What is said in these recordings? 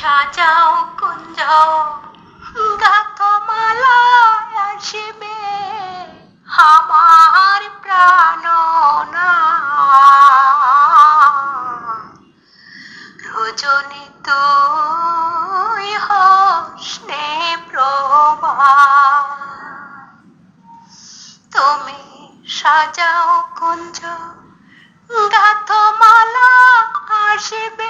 সাজাও কুঞ্জ গাথমালা আসবে, আমার প্রাণ রজনী তুই হসনে প্রভা। তুমি সাজাও কুঞ্জ, গাথমালা আসবে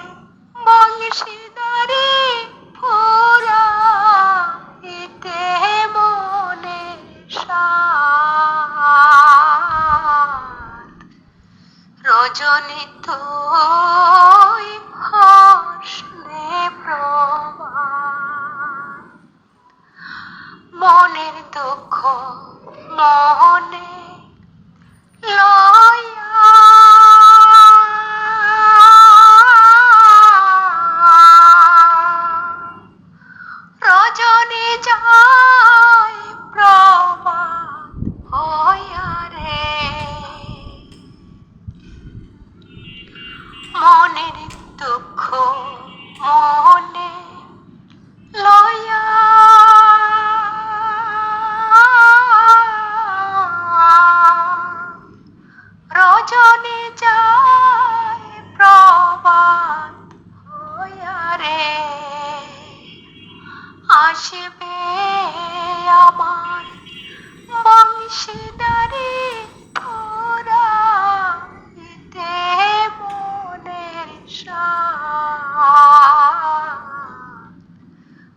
রজনী তুই প্রভা মনের দুঃখ মনে মনের দুঃখ মনে লয়া। রজনী যায় প্রভাত হইয়া রে। আসবে আমার বংশীদারি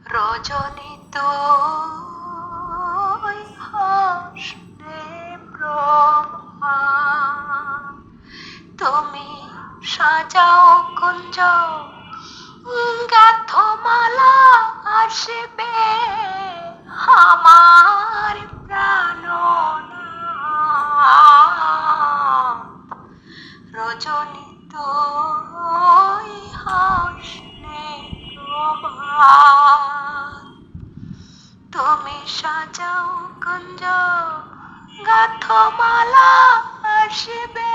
রজনী তুই হসনে তুমি সাজাও কুঞ্জ গাথমালা সাজাও কুঞ্জ গাথমালা আসবে।